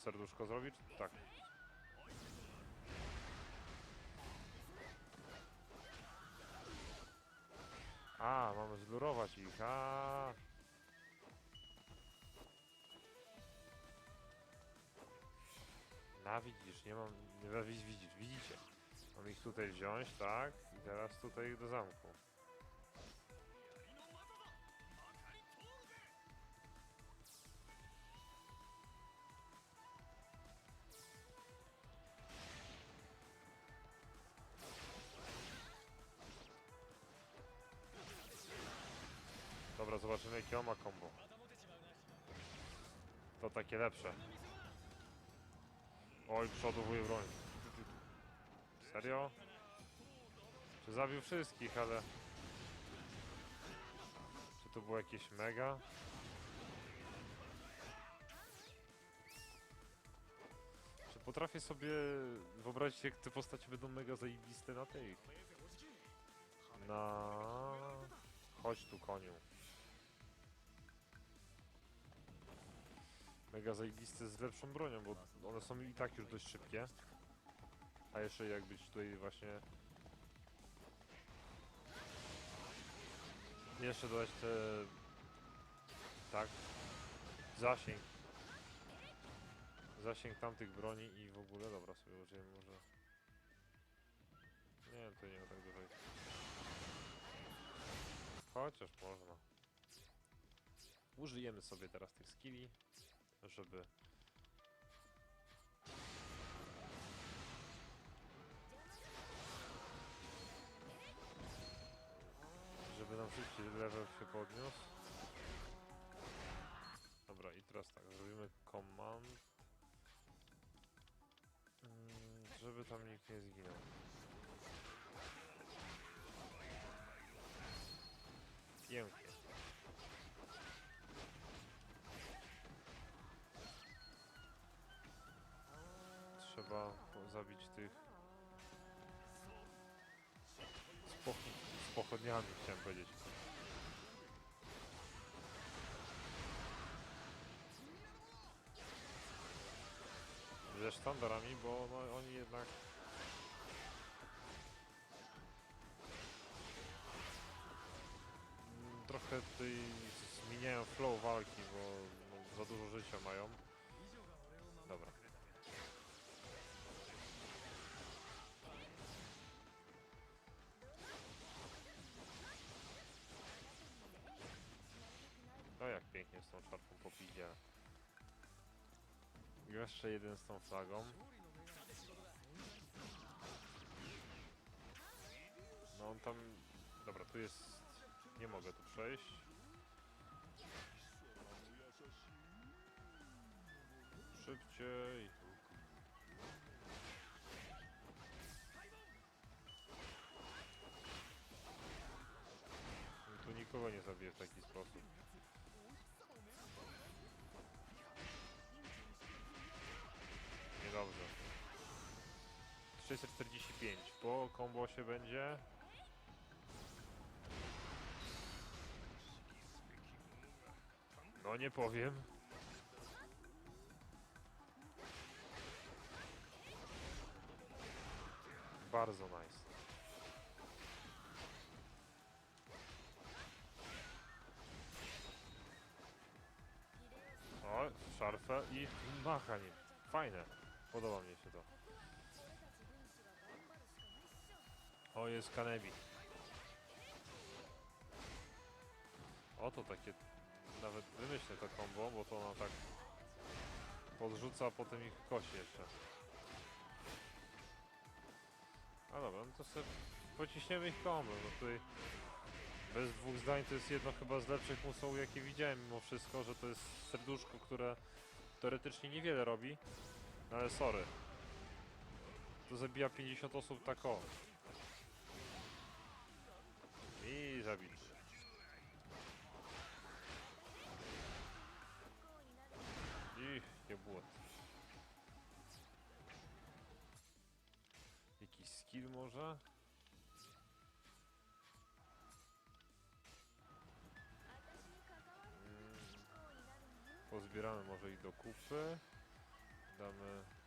serduszko zrobić? Tak. A, mamy zlurować ich, a. Na widzisz, nie mam, nie widzisz, widzicie. Mam ich tutaj wziąć, tak? I teraz tutaj do zamku. Zobaczymy jakie on ma combo. To takie lepsze. Oj, przodowuje broń. Serio? Czy zabił wszystkich, ale... Czy to było jakieś mega? Czy potrafię sobie wyobrazić, jak te postacie będą mega zajebiste na tych? Na... Chodź tu, koniu. Mega zajebiste z lepszą bronią, bo one są i tak już dość szybkie. A jeszcze jak być tutaj właśnie... Jeszcze dodać te... Tak. Zasięg. Zasięg tamtych broni i w ogóle, dobra, sobie użyjemy może... Nie, to nie ma tak dużo. Chociaż można. Użyjemy sobie teraz tych skilli, żeby... Żeby nam szybciej level się podniósł. Dobra, i teraz tak, zrobimy command. Mm, Żeby tam nikt nie zginął. Pięknie. Trzeba zabić tych z, poch z pochodniami, chciałem powiedzieć. Ze sztandarami, bo no, oni jednak Mm, trochę tutaj zmieniają flow walki, bo no, za dużo życia mają. Pięknie z tą czwartą popidzie. Jeszcze jeden z tą flagą. No on tam... Dobra, tu jest... Nie mogę tu przejść. Szybciej. 645. Po combo się będzie. No nie powiem. Bardzo nice. O, szarfę i machanie. Fajne. Podoba mi się to. O, jest Kanebi. O, to takie... Nawet wymyślę to combo, bo to ona tak... Podrzuca, potem ich kosi jeszcze. A dobra, no to sobie pociśniemy ich combo. No tutaj bez dwóch zdań to jest jedno chyba z lepszych musołów jakie widziałem mimo wszystko, że to jest serduszko, które teoretycznie niewiele robi. No ale sorry. To zabija 50 osób tak o. I zabić. I nie było. Jakiś skill może? Pozbieramy może i do kupy. możemy...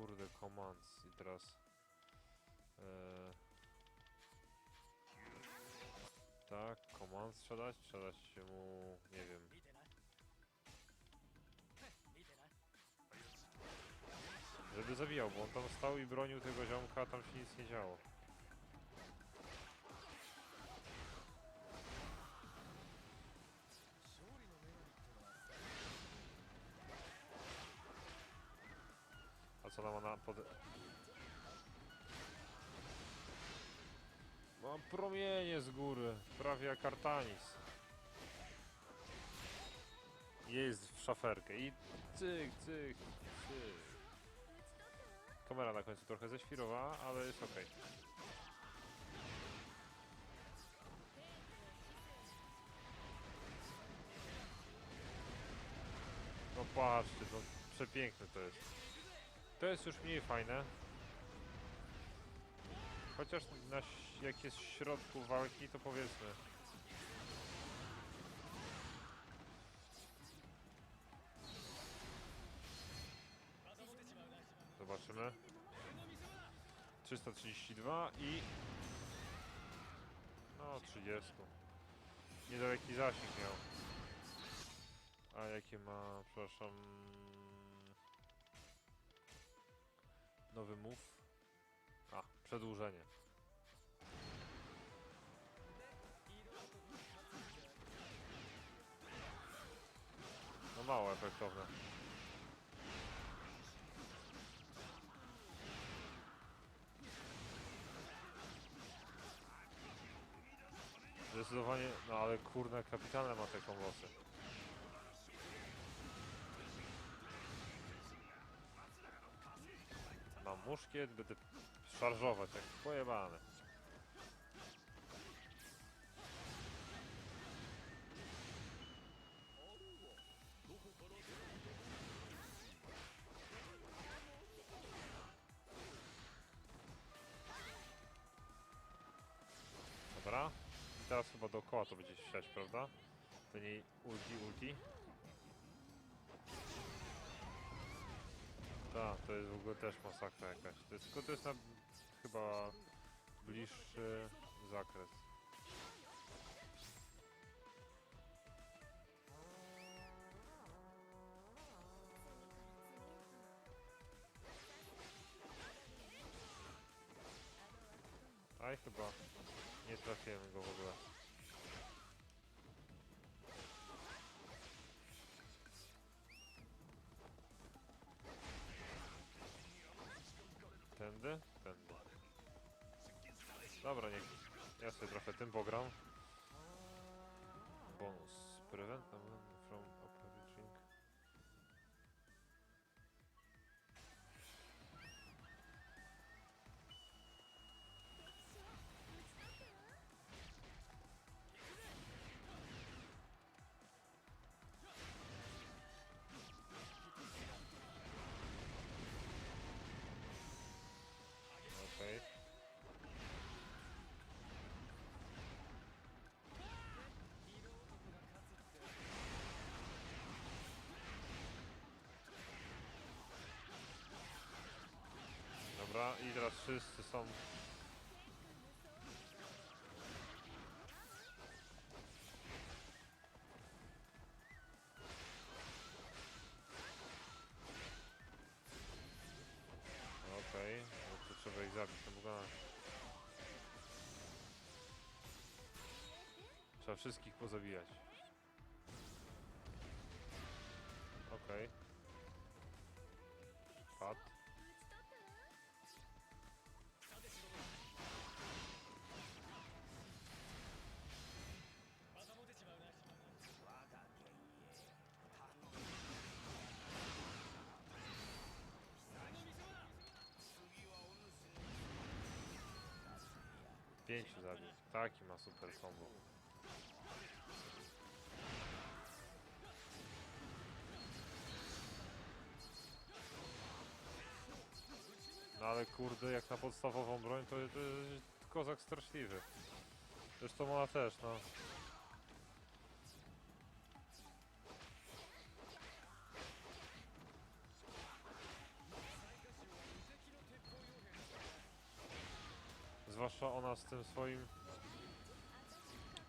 kurde, commands i teraz... E... Tak, command sprzedać? Sprzedać się mu... nie wiem. Żeby zabijał, bo on tam stał i bronił tego ziomka, a tam się nic nie działo. A co nam ma na pod... Mam promienie z góry, prawie jak Artanis. Jest w szaferkę i cyk, cyk, cyk. Kamera na końcu trochę ześwirowała, ale jest ok. No patrzcie, no przepiękne to jest. To jest już mniej fajne. Chociaż na, jak jest w środku walki, to powiedzmy. Zobaczymy. 332 i... No, 30. Niedaleki zasięg miał. A jakie ma, przepraszam... Nowy move? A, przedłużenie. No mało efektowne. Zdecydowanie, no ale kurna kapitalne ma te kombosy. Muszkiet, będę szarżować jak pojebane. Dobra. I teraz chyba dookoła to będzie siać, prawda? To nie ulti, ulti. Tak, to jest w ogóle też masakra jakaś. To jest, tylko to jest na chyba bliższy zakres. Aj, chyba nie trafiłem go w ogóle. Trochę tym pogram. Bonus. Prevent I teraz wszyscy są... Okej, no to trzeba ich zabić, no bo Trzeba wszystkich pozabijać. Okej. Pad. Pięciu zabił. Taki ma super combo. No ale kurde, jak na podstawową broń to, to kozak straszliwy. Zresztą ona też, no. Zwłaszcza ona z tym swoim...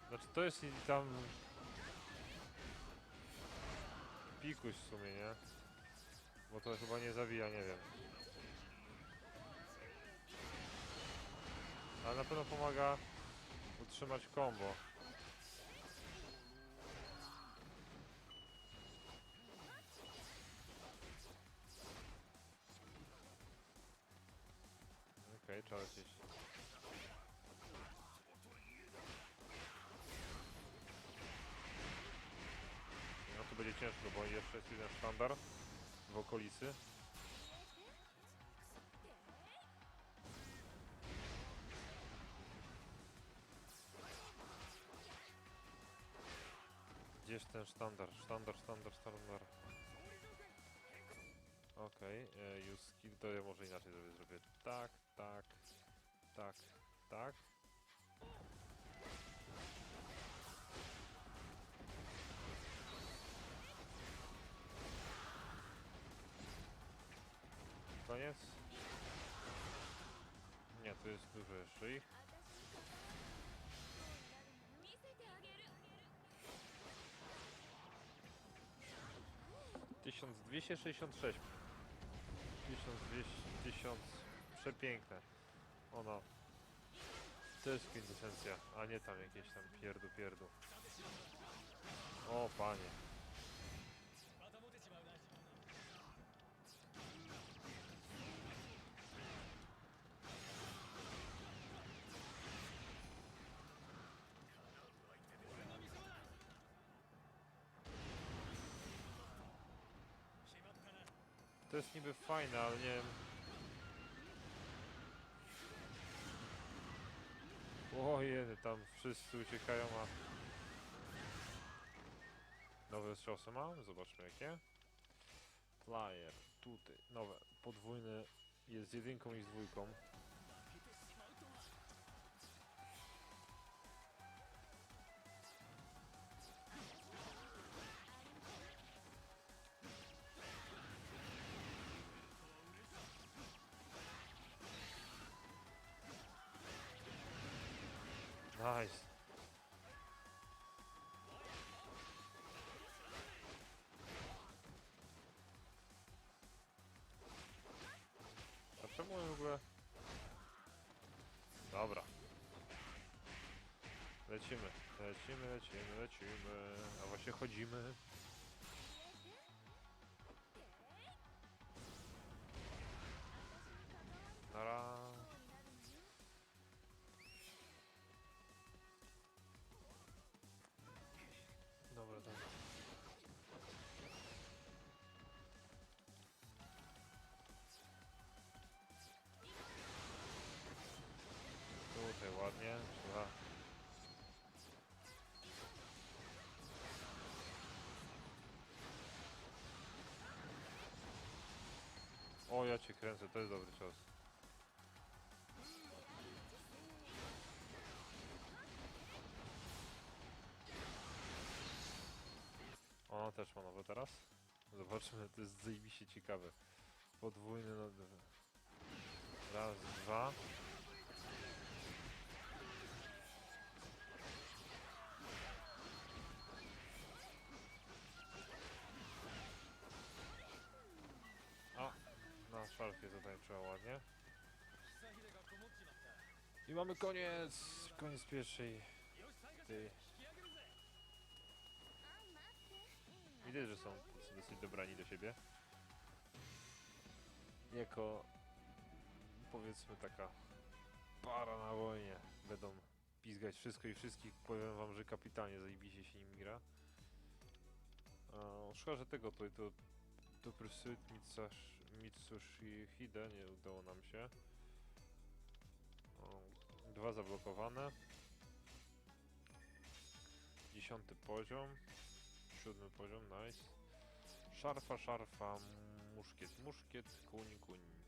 Znaczy to jest i tam... Pikuś w sumie, nie? Bo to chyba nie zabija, nie wiem. Ale na pewno pomaga utrzymać combo. Ciężko, bo jeszcze jest jeden sztandar w okolicy. Gdzieś ten sztandar, sztandar, sztandar, sztandar. Okej, okay, use skill, to ja może inaczej zrobię, zrobię tak, tak, tak. jest? Nie, tu jest dużo jeszcze ich. Tysiąc dwieście sześćdziesiąt sześć. Tysiąc dwieście... Tysiąc... Przepiękne. Ono. To jest kwintesencja, a nie tam jakieś tam pierdu pierdu. O panie. To jest niby fajne, ale nie wiem O tam wszyscy uciekają, a... Nowe strzałsy mam? Zobaczmy jakie. Flyer, tutaj, nowe, podwójne, jest z jedynką i z dwójką. Lecimy, lecimy, lecimy. A właśnie chodzimy. Cię kręcę, to jest dobry cios. Ona też ma nowe teraz. Zobaczmy, to jest zajebiście ciekawe. Podwójny no... Raz, dwa. falkę zatańczyła ładnie. I mamy koniec! Koniec pierwszej. Ty. Że są dosyć dobrani do siebie. Jako powiedzmy taka para na wojnie. Będą pizgać wszystko i wszystkich. Powiem wam, że kapitanie zajebiście się nim gra. Szkoda, że tego tutaj to dobry sytnicarz Mitsush- Mitsushihide nie udało nam się. O, Dwa zablokowane. Dziesiąty poziom. Siódmy poziom, nice. Szarfa, szarfa, muszkiet, muszkiet, kuń, kuń.